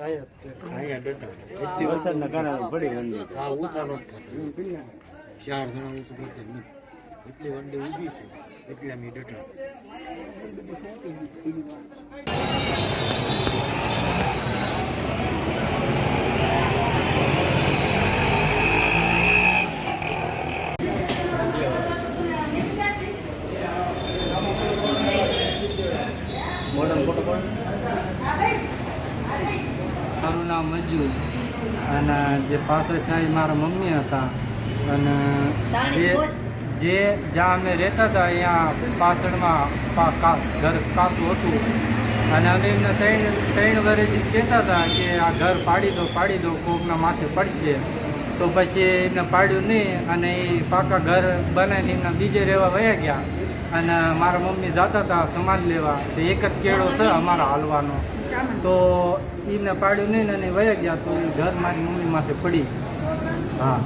અહીંયા બેઠા વરસાદના ઊંચા નથી ચાર જણા ઊંચું કરતા નથી એટલી વંડી ઊભી છે એટલે અમે ડટા મોડલ ફોટો કોણ મારું નામ મજુલ અને જે પાછળ થાય મારા મમ્મી હતા. અને જે જે જ્યાં અમે રહેતા હતા અહીંયા પાછળમાં ઘર કાચું હતું. અને અમે એમને ત્રણ ત્રણ વર્ષથી કહેતા હતા કે આ ઘર પાડી દો પાડી દો કોકના માથે પડશે. તો પછી એમને પાડ્યું નહીં અને એ પાકા ઘર બનાવીને એમના બીજે રહેવા વયા ગયા. અને મારા મમ્મી જતા હતા સમાજ લેવા. તો એક જ કેળો છે અમારા હાલવાનો. તો એને પાડ્યું નહીં ને અને વયા ગયા તો એ ઘર મારી મમ્મી માથે પડી હા.